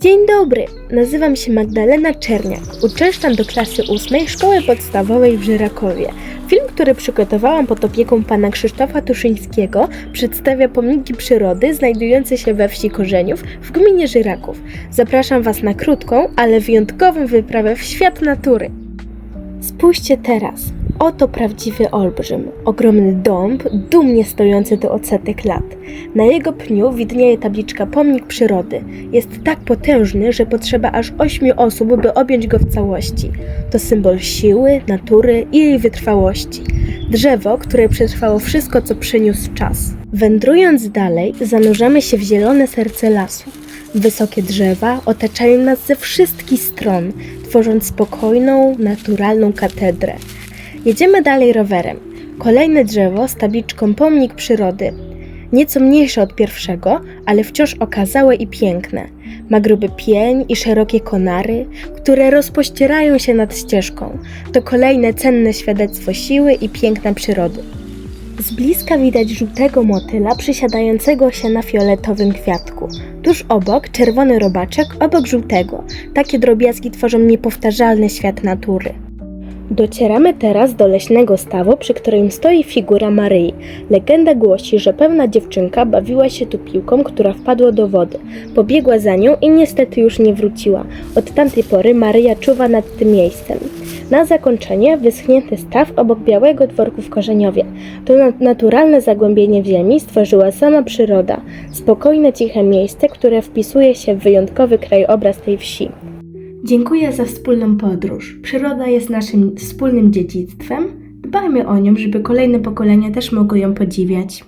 Dzień dobry, nazywam się Magdalena Czerniak. Uczęszczam do klasy ósmej Szkoły Podstawowej w Żyrakowie. Film, który przygotowałam pod opieką pana Krzysztofa Tuszyńskiego, przedstawia pomniki przyrody znajdujące się we wsi Korzeniów w gminie Żyraków. Zapraszam was na krótką, ale wyjątkową wyprawę w świat natury. Spójrzcie teraz. Oto prawdziwy olbrzym. Ogromny dąb, dumnie stojący do odsetek lat. Na jego pniu widnieje tabliczka Pomnik Przyrody. Jest tak potężny, że potrzeba aż ośmiu osób, by objąć go w całości. To symbol siły, natury i jej wytrwałości. Drzewo, które przetrwało wszystko, co przyniósł czas. Wędrując dalej, zanurzamy się w zielone serce lasu. Wysokie drzewa otaczają nas ze wszystkich stron, tworząc spokojną, naturalną katedrę. Jedziemy dalej rowerem. Kolejne drzewo z tabliczką Pomnik Przyrody. Nieco mniejsze od pierwszego, ale wciąż okazałe i piękne. Ma gruby pień i szerokie konary, które rozpościerają się nad ścieżką. To kolejne cenne świadectwo siły i piękna przyrody. Z bliska widać żółtego motyla przysiadającego się na fioletowym kwiatku. Tuż obok czerwony robaczek, obok żółtego. Takie drobiazgi tworzą niepowtarzalny świat natury. Docieramy teraz do leśnego stawu, przy którym stoi figura Maryi. Legenda głosi, że pewna dziewczynka bawiła się tu piłką, która wpadła do wody. Pobiegła za nią i niestety już nie wróciła. Od tamtej pory Maryja czuwa nad tym miejscem. Na zakończenie wyschnięty staw obok Białego Dworku w Korzeniowie. To na- naturalne zagłębienie w ziemi stworzyła sama przyroda. Spokojne, ciche miejsce, które wpisuje się w wyjątkowy krajobraz tej wsi. Dziękuję za wspólną podróż. Przyroda jest naszym wspólnym dziedzictwem. Dbajmy o nią, żeby kolejne pokolenia też mogły ją podziwiać.